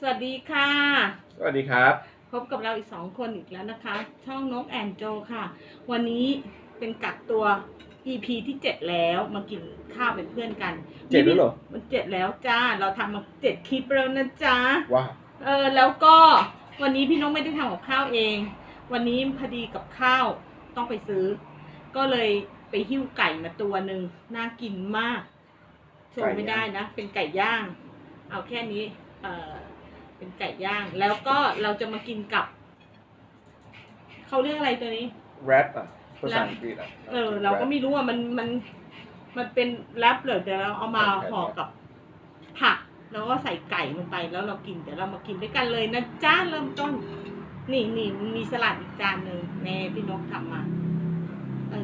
สวัสดีค่ะ สวัสดีครับ พบกับเราอีกสองคนอีกแล้วนะคะ ช่องนกแอนโจค่ะ วันนี้เป็นกักตัว EP ที่เจ็ดแล้วมากินข้าวเป็นเพื่อนกันเจ็ดแล้วเหรอ มันเจ็ดแล้วจ้า เราทำมาเจ็ดคลิปแล้วนะจ๊ะว้าวเออแล้วก็วันนี้พี่นกไม่ได้ทำกับข้าวเอง วันนี้พอดีกับข้าวต้องไปซื้อ ก็เลยไปหิ้วไก่มาตัวหนึ่งน่ากินมากโชว์ไม่ได้นะ เป็นไก่ย่าง เอาแค่นี้ เออ เป็นไก่ย่าง แล้วก็เราจะมากินกับ เขาเรียกอะไรตัวนี้ แรปอะภาษาอังกฤษอะเออ เราก็ไม่รู้ว่ามันมัน มันเป็นแรปเหรอเดี๋ยวเราเอามาห่อกับผัก แล้วก็ใส่ไก่ลงไปแล้วเรากินเดี๋ยวเรามากินด้วยกันเลยนะจ้าเริ่มต้น นี่นี่มีสลัดอีกจานหนึ่งแม่พี่นกทำมา เอ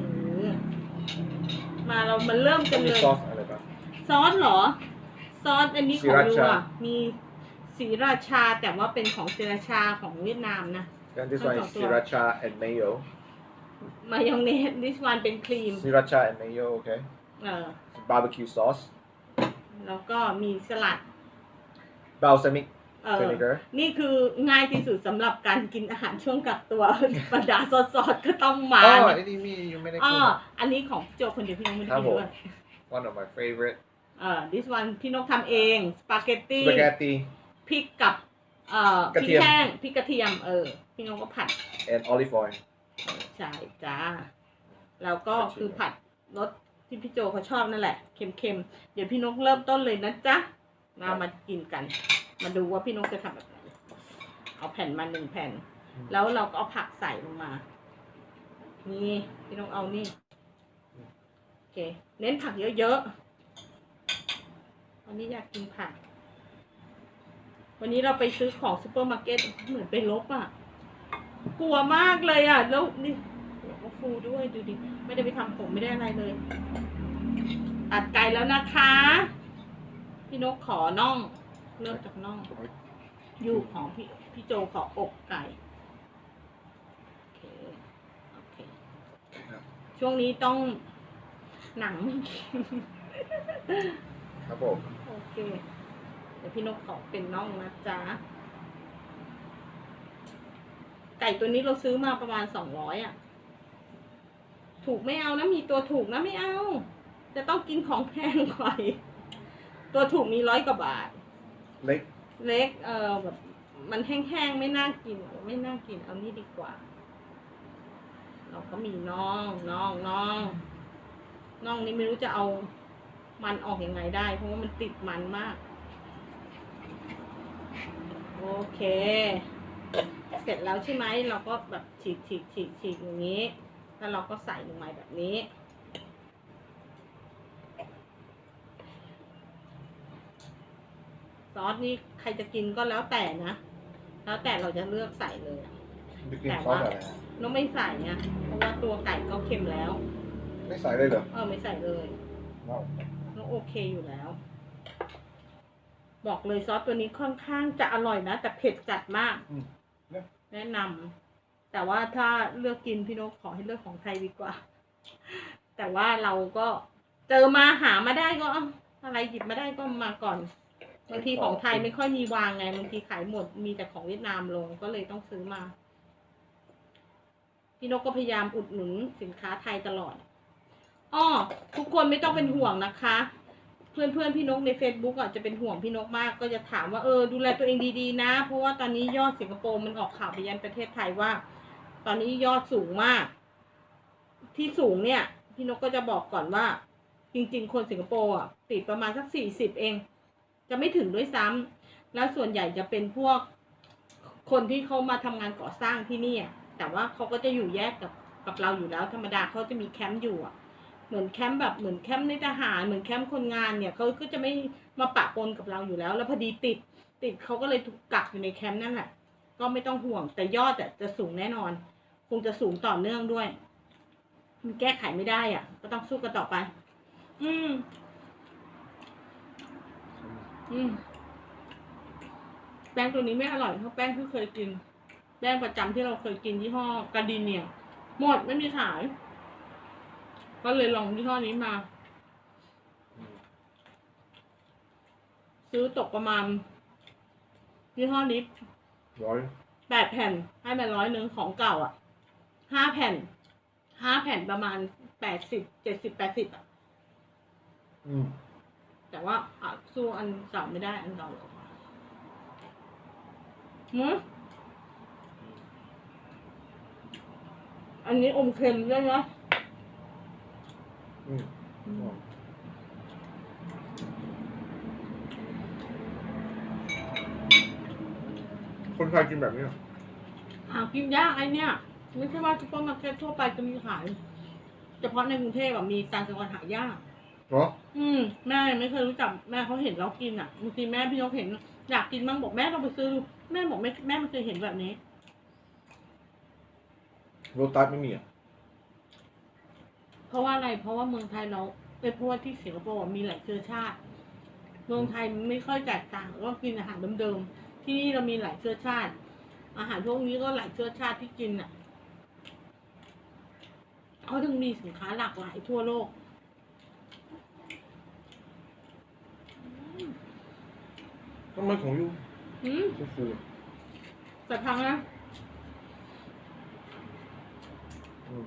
อ มาเรามาเริ่มกันมีเลย ซอสอะไรบ้างซอสเหรอ ซอสอันนี้ของศรีราดูชาอะมี สีราชาแต่ว่าเป็นของศรีราชาของเวียดนามนะ Then this one is ทั้งสองตัว sriracha and mayo มายองเนส this one เป็นครีม sriracha and mayo okay เออ barbecue sauce แล้วก็มีสลัด balsamic เออ vinegar นี่คือง่ายที่สุดสำหรับการกินอาหารช่วงกักตัว บรรดาซอสๆก็ต้องมาอ๋อนะไอ้นี่มียังไม่ได้อ๋กิอน อันนี้ของพี่โจคนเดียวพี่นกไม่ได้ครับกินผม ด้วย one of my favorite เออ this one พี่นกทำเอง สปาเกตตี้ spaghetti พริกกับ เอ่อกระพริเทีกยม แห้งพริกกระเทียมเออพี่นกก็ผัด and olive oil ใช่จ้า แล้วก็กระเทียมคือผัดรสที่พี่โจเขาชอบนั่นแหละ เค็มๆ เดี๋ยวพี่นกเริ่มต้นเลยนะจ๊ะมามากินกัน มาดูว่าพี่นกจะทำแบบไหน เอาแผ่นมาหนึ่งแผ่น แล้วเราก็เอาผักใส่ลงมา นี่พี่นกเอานี่ โอเค เน้นผักเยอะๆวันนี้อยากกินผัก วันนี้เราไปซื้อของซูเปอร์มาร์เก็ตเหมือนไปลบอะ กลัวมากเลยอะ แล้วนี่หัวก็ฟูด้วยดูดิ ไม่ได้ไปทำผมไม่ได้อะไรเลย ตัดไก่แล้วนะคะ พี่นกขอน่อง เริ่มจากน่อง อยู่ของพี่พี่โจขออกไก่โอเคโอเค ช่วงนี้ต้องหนัง ครับผม โอเค เดี๋ยวพี่นกขอเป็นน่องนะจ๊ะ ไก่ตัวนี้เราซื้อมาประมาณสองร้อยอะ ถูกไม่เอานะ มีตัวถูกนะไม่เอา จะต้องกินของแพงกว่าอีกตัวถูกมีร้อยกว่าบาท เล็ก เล็ก เออแบบมันแห้งๆ ไม่น่ากิน ไม่น่ากิน เอานี่ดีกว่า เราก็มีน่องน่องน่องน่องนี่ไม่รู้จะเอามันออกอยังไงได้ เพราะว่ามันติดมันมาก โอเค เสร็จแล้วใช่ไหมเราก็แบบฉีกฉีกฉีกฉีกอย่างนี้ แล้วเราก็ใส่ลงไปแบบนี้ ซอสนี่ใครจะกินก็แล้วแต่นะ แล้วแต่เราจะเลือกใส่เลยอะไปกินซอสอะไรฮะน้องไม่ใส่เนี่ยเพราะว่าตัวไก่ก็เค็มแล้ว ไม่ใส่เลยเหรอเออไม่ใส่เลยว้าวน้องโอเคอยู่แล้ว บอกเลยซอสตัวนี้ค่อนข้างจะอร่อยนะ แต่เผ็ดจัดมาก อืมเนี่ยแนะนำแต่ว่าถ้าเลือกกินพี่นกขอให้เลือกของไทยดีกว่า แต่ว่าเราก็เจอมาหามาได้ก็เอาอะไรหยิบมาได้ก็มาก่อนบางทีของไทยไม่ค่อยมีวางไงบางทีขายหมดมีแต่ของเวียดนามลงก็เลยต้องซื้อมา พี่นกก็พยายามอุดหนุนสินค้าไทยตลอดอ้อทุกคนไม่ต้องเป็นห่วงนะคะ เพื่อนเพื่อนๆพี่นกใน Facebook อะจะเป็นห่วงพี่นกมาก ก็จะถามว่าเออดูแลตัวเองดีๆนะ เพราะว่าตอนนี้ยอดสิงคโปร์มันออกข่าวไปยันประเทศไทยว่า ตอนนี้ยอดสูงมาก ที่สูงเนี่ย พี่นกก็จะบอกก่อนว่า จริง ๆ คนสิงคโปร์อะติดประมาณสักสี่สิบเอง จะไม่ถึงด้วยซ้ำแล้วส่วนใหญ่จะเป็นพวกคนที่เขามาทำงานก่อสร้างที่นี่แต่ว่าเขาก็จะอยู่แยกกับกับเราอยู่แล้วธรรมดาเขาจะมีแคมป์อยู่อะ เหมือนแคมป์แบบเหมือนแคมป์ในทหารเหมือนแคมป์คนงานเนี่ยเขาก็จะไม่มาปะปนกับเราอยู่แล้ว แล้วพอดีติดติดเขาก็เลยถูกกักอยู่ในแคมป์นั่นแหละก็ไม่ต้องห่วงแต่ยอดอะจะสูงแน่นอน คงจะสูงต่อเนื่องด้วย มันแก้ไขไม่ได้อะ ก็ต้องสู้กันต่อไป อืม อืมแป้งตัวนี้ไม่อร่อยเท่าแป้งที่เคยกิน แป้งประจำที่เราเคยกินยี่ห้อกาดิเนียหมดไม่มีขาย ก็เลยลองยี่ห้อนี้มา ซื้อตกประมาณยี่ห้อนี้ร้อยแปดแผ่นให้มาร้อยหนึ่งของเก่าอะห้าแผ่นห้าแผ่นประมาณแปดสิบเจ็ดสิบแปดสิบอะอืมแต่ว่าอะสู้อันเก่าไม่ได้อันเก่าหืมอันนี้อมเค็มด้วยนะ อืมคนไทยกินแบบนี้เหรอหากินยากไอเนี่ย ไม่ใช่ว่าซุปเปอร์มาร์เก็ตทั่วไปจะมีขายเฉพาะในกรุงเทพแบบมีต่างจังหวัดหายาก เหรอ อืมแม่ไม่เคยรู้จักแม่เขาเห็นเรากินอะบางทีแม่พี่นกเห็นอยากกินบ้างบอกแม่ต้องไปซื้อดูแม่บอกแม่แม่ไม่เคยเห็นแบบนี้ โรตัสไม่มีอะ เพราะว่าอะไร เพราะว่าเมืองไทยเราเป็นเพราะว่าที่สิงคโปร์มีหลายเชื้อชาติ เมืองไทยไม่ค่อยแตกต่างก็กินอาหารเดิมๆ ที่นี่เรามีหลายเชื้อชาติ อาหารพวกนี้ก็หลายเชื้อชาติที่กินอะเขาถึงมีสินค้าหลากหลายทั่วโลก ทำไมของยูอืม ฟูฟู แต่พังนะ อืม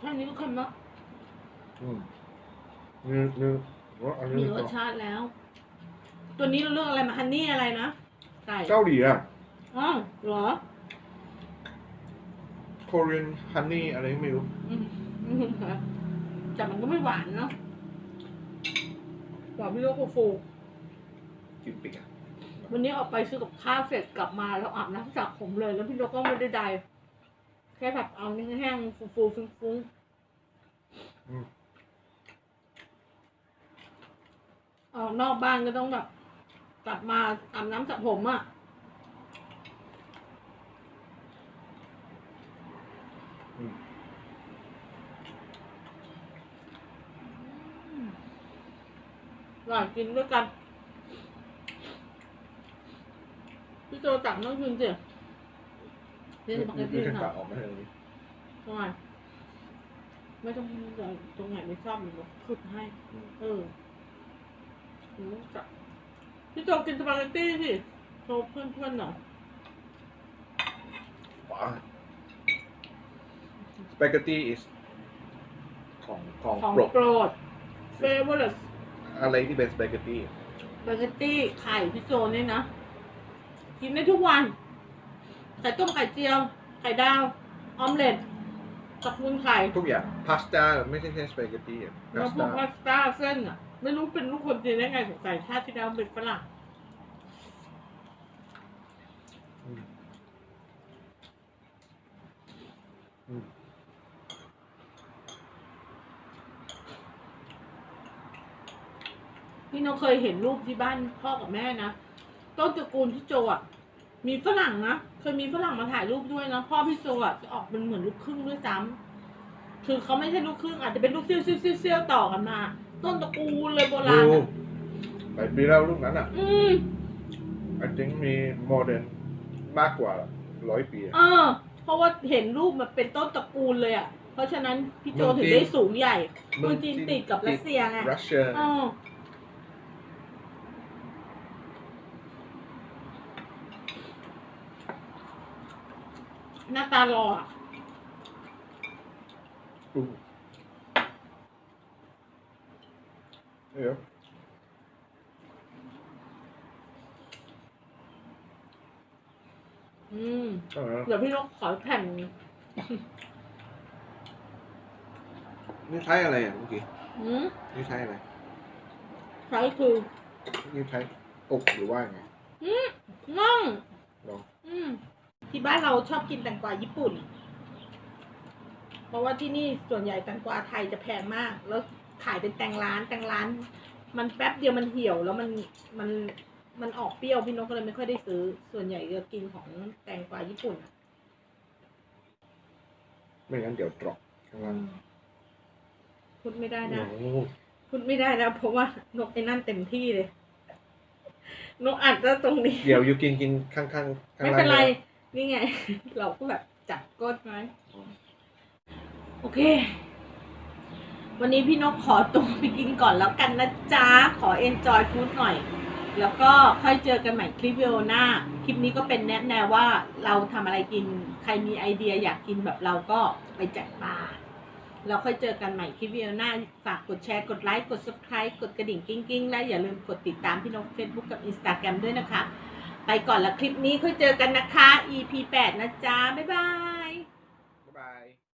แค่นี้ก็เค็มแล้วอืมนี่นี่ว่าอันมีนี้รก็สชาติแล้ว ตัวนี้เราเลือกอะไรมาฮันนี่อะไรนะไก่เกาหลีอะอ๋อเหรอ Korean honey อะไรไม่รู้อืมอืมแต่มันก็ไม่หวานเนาะหวานพี่โลกฟูกินปิกอะๆวันนี้ออกไปซื้อกับข้าวเสร็จกลับมาแล้วอาบน้ำสระผมเลย แล้วพี่โลกก็ไม่ได้ใด แค่แบบเอาแห้งๆฟูๆฟุ้งอืมๆออกนอกบ้านก็ต้องแบบกลับมาอาบน้ำสระผมอะอืมอร่อยกินด้วยกัน พี่โจตักน้องคืนสิ เล่นปกนี่ติฉันตัค่ะดออกมาให้เลย ทำไมไม่ต้องตรงไหนไม่ชอบหนูขุดให้ อืม เออหนูจับพี่โจกินสปาเกตตี้สิโชว์เพื่อนๆหน่อยว้าสปาเกตตี้ is ของของของโปรดโปรดเฟเวอร์อะไรที่เป็นสปาเกตตี้ สปาเกตตี้ไข่พี่โจเนี่ยนะ กินได้ทุกวัน ไข่ต้มไข่เจียว ไข่ดาว ออมเล็ตตระกูลไข่ทุกอย่างพาสต้าไม่ใช่แค่สปาเกตตี้อะแล้พาวสพวต้ากพาสต้าเส้นอะ ไม่รู้เป็นลูกคนจีนได้ไงสงสัยชาติที่แล้วเป็นฝรั่งอืมอืมพี่นกเคยเห็นรูปที่บ้านพ่อกับแม่นะ ต้นตระกูลพี่โจอะมีฝรั่งนะ เคยมีฝรั่งมาถ่ายรูปด้วยนะพ่อพี่โจอะจะออกเป็นเหมือนลูกครึ่งด้วยซ้ำคือเขาไม่ใช่ลูกครึ่งอาจจะเป็นลูกเซี่ยวเซี่ยวเซี่ยวเซี่ยวต่อกันมา ต้นตระกูลเลยโบราณดูอะหลายปีแล้วลูกนั้นอะอืม I think มี more than มากกว่าร้อยปีอะ เออ เพราะว่าเห็นรูปมันเป็นต้นตระกูลเลยอะ เพราะฉะนั้นพี่โจเมืองจีน ถึงได้สูงใหญ่เมืองจีนติดกับรัสเซียไงรัสเซียอ๋อ หน้าตาหล่ออะดูเดี๋ยวอืม เอาละเดี๋ยวพี่นกขอแผ่นนี่ใช้อะไรอะเมื่อกี้อืมนี่ใช้อะไรใช้คือนี่ใช้อกหรือว่าไงอืมน่องลอง อืม ที่บ้านเราชอบกินแตงกวาญี่ปุ่น เพราะว่าที่นี่ส่วนใหญ่แตงกวาไทยจะแพงมาก แล้วขายเป็นแตงร้านแตงร้าน มันแป๊บเดียวมันเหี่ยวแล้วมันมันมันออกเปรี้ยวพี่นกก็เลยไม่ค่อยได้ซื้อ ส่วนใหญ่จะกินของแตงกวาญี่ปุ่นอะไม่งั้นเดี๋ยวดรอปข้างล่างพูดไม่ได้นะโอ้โหพูดไม่ได้นะเพราะว่านกไอ้นั่นเต็มที่เลย นกอัดแล้วตรงนี้ เดี๋ยวอยู่กินกินข้างๆข้างข้างไม่ล่างเป็นไรลย นี่ไง เราก็แบบจัดก้นไว้โอเค วันนี้พี่นกขอตัวไปกินก่อนแล้วกันนะจ๊ะ ขอเอนจอยฟู้ดหน่อย แล้วก็ค่อยเจอกันใหม่คลิปวิดีโอหน้า คลิปนี้ก็เป็นแนะแนวว่าเราทำอะไรกิน ใครมีไอเดียอยากกินแบบเราก็ไปจัดปาเราค่อยเจอกันใหม่คลิปวิดีโอหน้า ฝากกดแชร์ กดไลค์ กด subscribe กดกระดิ่งกิ้งกิ้งและอย่าลืมกดติดตามพี่นก Facebook กับ Instagram ด้วยนะคะ ไปก่อนละคลิปนี้ค่อยเจอกันนะคะ EP 8 นะจ๊ะ บ๊ายบาย